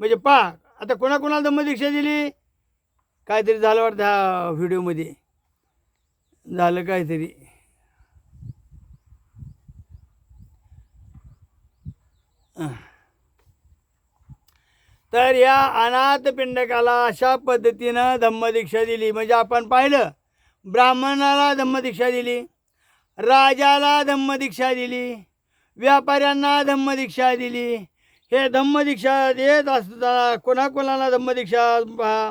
म्हणजे पा आता कोणाकोणाला धम्मदीक्षा दिली? काहीतरी झालं वाटतं ह्या व्हिडिओमध्ये. झालं काहीतरी. तर या अनाथ पिंडकाला अशा पद्धतीनं धम्मदीक्षा दिली. म्हणजे आपण पाहिलं ब्राह्मणाला धम्मदीक्षा दिली राजाला धम्मदीक्षा दिली व्यापाऱ्यांना धम्मदीक्षा दिली हे धम्मदीक्षा देत असताना कोणाकोणाला धम्मदीक्षा पहा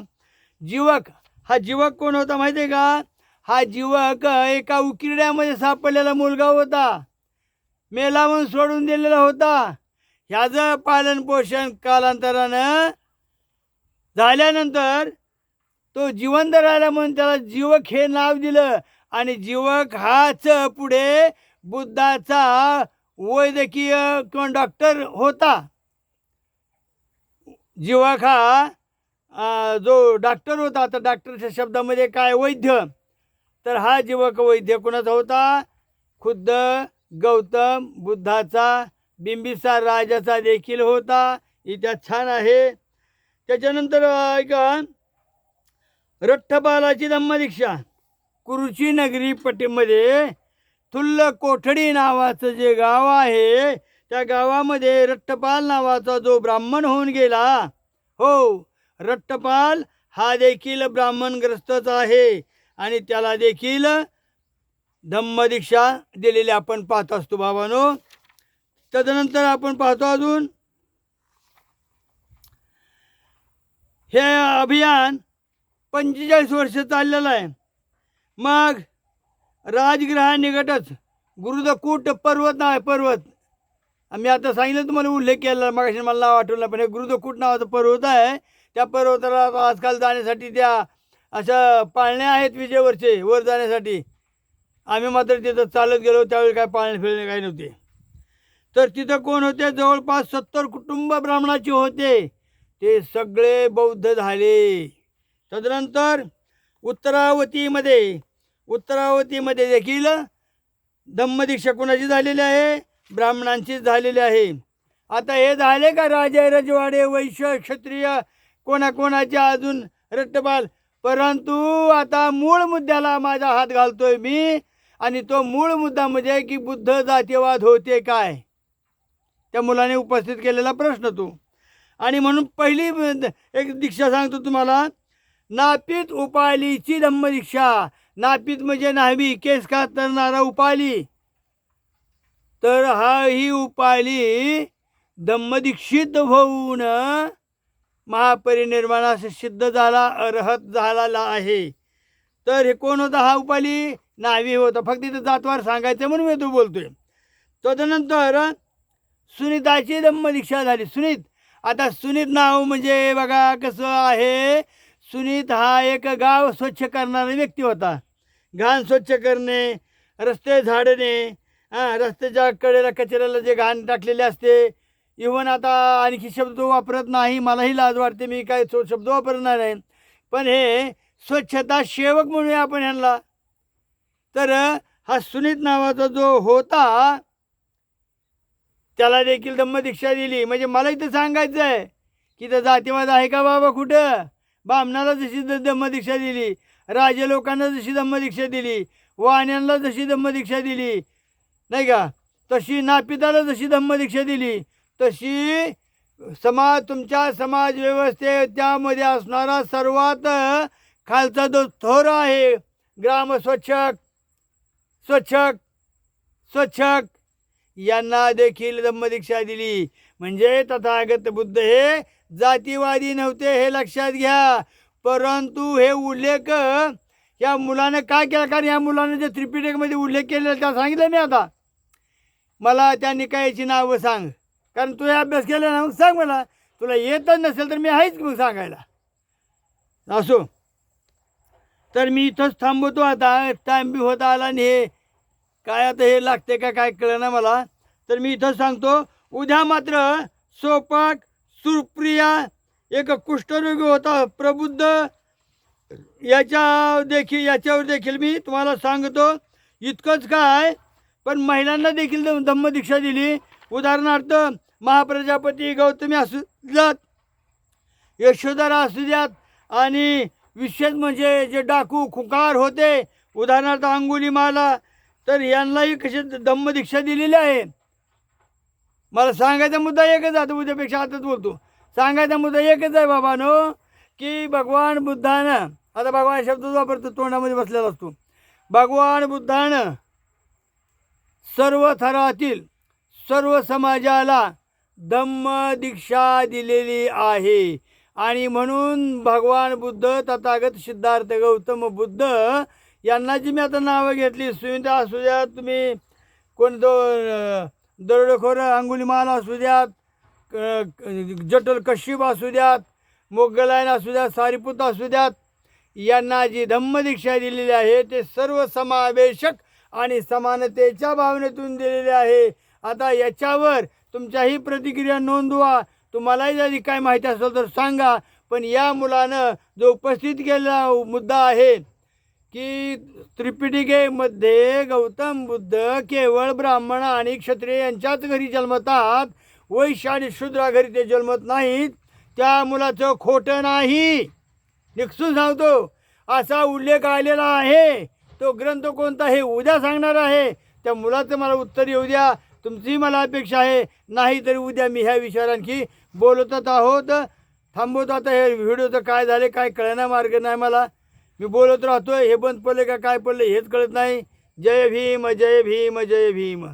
जीवक. हा जीवक कोण होता माहिती आहे का? हा जीवक एका उकिरड्यामध्ये सापडलेला मुलगा होता. मेला म्हणून सोडून दिलेला होता. ह्याचं पालनपोषण कालांतरानं झाल्यानंतर तो जिवंत राहिला म्हणून त्याला जीवक हे नाव दिलं. आणि जीवक हाच पुढे बुद्धाचा वैद्यकीय किंवा डॉक्टर होता. जीवक हा जो डॉक्टर होता तर डॉक्टरच्या शब्दामध्ये काय? वैद्य. तर हा जीवक वैद्य कोणाचा होता? खुद्द गौतम बुद्धाचा बिंबिसार राजाचा देखील होता. इतिहास छान आहे. त्याच्यानंतर ऐका रठ्ठपालाची धम्मदीक्षा कुरुची नगरी पट्टीमध्ये थुल्ल कोठडी नावाचं जे गाव आहे त्या गावामध्ये रट्टपाल नावाचा जो ब्राह्मण होऊन गेला हो रट्टपाल हा देखील ब्राह्मणग्रस्तच आहे आणि त्याला देखील धम्मदीक्षा दिलेली आपण पाहत असतो बाबानो तदनंतर आपण पाहतो अजून. हे अभियान पंचेचाळीस वर्ष चाललेलं आहे. मग राजगृहानिकटच गुरुदकूट पर्वत आहे पर्वत. आम्ही आता सांगितलं तुम्हाला उल्लेख केला मगाशी मला नाव आठवलं पण हे गुरुदकूट नावाचा पर्वत आहे. त्या पर्वताला आजकाल जाण्यासाठी त्या अशा पाळण्या आहेत विजेवरचे वर जाण्यासाठी. आम्ही मात्र तिथं चालत गेलो त्यावेळी काय पाळणे फिरणे काही नव्हते. तर तिथं कोण होते? जवळपास सत्तर कुटुंब ब्राह्मणाचे होते. ते सगळे बौद्ध झाले. तदनंतर उत्तरावतीमध्ये उत्तरावतीमध्ये देखील धम्मदीक्षा कुणाची झालेली आहे? ब्राह्मणांचीच झालेली आहे. आता हे झाले का राजे रजवाडे वैश्य क्षत्रिय कोणाकोणाच्या अजून रट्टपाल परंतु आता मूळ मुद्द्याला माझा हात घालतोय मी आणि तो मूळ मुद्दा म्हणजे की बुद्ध जातीयवाद होते काय? त्या मुलाने उपस्थित केलेला प्रश्न तो. आणि म्हणून पहिली एक दीक्षा सांगतो तुम्हाला. नापित उपालीची धम्मदीक्षा नापित म्हणजे न्हावी केस कातरणारा उपाली. तर हा ही उपाली दम्मदीक्षित होऊन महापरिनिर्वाणास सिद्ध झाला अर्हत झालेला आहे. तर हे कोण होता हा उपाली? नावी होता. फक्त इथं जातवार सांगायचं म्हणून मी तो बोलतोय. तदनंतर सुनीताची धम्मदीक्षा झाली. सुनीत आता सुनीत नाव म्हणजे बघा कसं आहे. सुनीत हा एक गाव स्वच्छ करणारा व्यक्ती होता. घाण स्वच्छ करणे रस्ते झाडणे हां रस्त्याच्या कडेला कचऱ्याला जे घाण टाकलेले असते इव्हन आता आणखी शब्द वापरत नाही मलाही लाज वाटते मी काय तो शब्द वापरणार आहे. पण हे स्वच्छता सेवक म्हणूया आपण ह्यांना. तर हा सुनीत नावाचा जो होता त्याला देखील धम्मदीक्षा दिली. म्हणजे मला इथं सांगायचं आहे की तर जातीवाद आहे का बाबा कुठं? बामणाला जशी द- धम्मदीक्षा दिली राजे लोकांना जशी धम्मदीक्षा दिली वाण्यांना जशी धम्मदीक्षा दिली नाही का? तशी नापिताला जशी धम्मदीक्षा दिली तशी समाज तुमच्या समाज व्यवस्थे त्यामध्ये असणारा सर्वात खालचा जो थोर आहे ग्राम स्वच्छक स्वच्छक स्वच्छक यांना देखील धम्मदीक्षा दिली. म्हणजे तथागत बुद्ध हे जातीवादी नव्हते हे लक्षात घ्या. परंतु हे उल्लेख या मुलानं काय केला? कारण या मुलानं जे त्रिपिटकमध्ये उल्लेख केलेला त्या सांगितलं मी आता. मला त्या निकायाची नावं सांग. कारण तू अभ्यास केला ना मग सांग मला. तुला येतच नसेल तर मी आहेच मग सांगायला. असो. तर मी इथंच थांबवतो आता. टाईम बी होता आला आणि हे काय आता हे लागते का काय कळलं ना मला. तर मी इथं सांगतो. उद्या मात्र सोपाक सुप्रिया एक कुष्ठरोगी होता प्रबुद्ध. याच्या देखील याच्यावर देखील मी तुम्हाला सांगतो. इतकंच काय पण महिलांना देखील धम्मदीक्षा दिली. उदाहरणार्थ महाप्रजापती गौतमी असू जात यशोधरा असू द्यात आणि विशेष म्हणजे जे डाकू खुकार होते उदाहरणार्थ अंगुलीमाला तर यांनाही कशी धम्मदीक्षा दिलेली आहे? मला सांगायचा मुद्दा एकच आहे आता उद्यापेक्षा आताच बोलतो. सांगायचा मुद्दा एकच आहे बाबानो की भगवान बुद्धानं आता भगवान शब्दच वापरतो तोंडामध्ये बसलेला असतो. भगवान बुद्धानं सर्व थरातील सर्व समाजाला धम्म दीक्षा दिलेली आहे. आणि म्हणून भगवान बुद्ध तथागत सिद्धार्थ गौतम बुद्ध यांना जी मी आता नावं घेतली सुविधा असू द्यात तुम्ही कोणतो अं, दरोडेखोर अंगुलीमाल असू द्यात क- जटल कश्यप असू द्यात मोगलायन असू द्यात सारीपुत असू द्यात यांना जी धम्मदीक्षा दिलेली आहे ते सर्व समावेशक आणि समानतेच्या भावनेतून दिलेले आहे. आता याच्यावर तुमच्याही प्रतिक्रिया नोंदवा. तुम्हालाही जरी काय माहिती असेल तर सांगा. पण या मुलानं जो उपस्थित केलेला मुद्दा आहे की त्रिपिटिकेमध्ये गौतम बुद्ध केवळ ब्राह्मण आणि क्षत्रिय यांच्याच घरी जन्मतात वैश्य आणि शूद्रा घरी ते जन्मत नाहीत त्या मुलाचं खोटं नाही. निकसून सांगतो असा उल्लेख आलेला आहे. तो ग्रंथ कोणता हे उद्या सांगणार आहे. त्या मुलाचं मला उत्तर येऊ द्या. तुमचीही मला अपेक्षा आहे. नाही तरी उद्या मी ह्या विषयावर आणखी बोलतच आहोत. थांबवतो आता हे व्हिडिओचं काय झाले काय कळणार मार्ग नाही मला. मी बोलत राहतोय. हे बंद पडले का काय पडले हेच कळत नाही. जय भीम जय भीम जय भीम.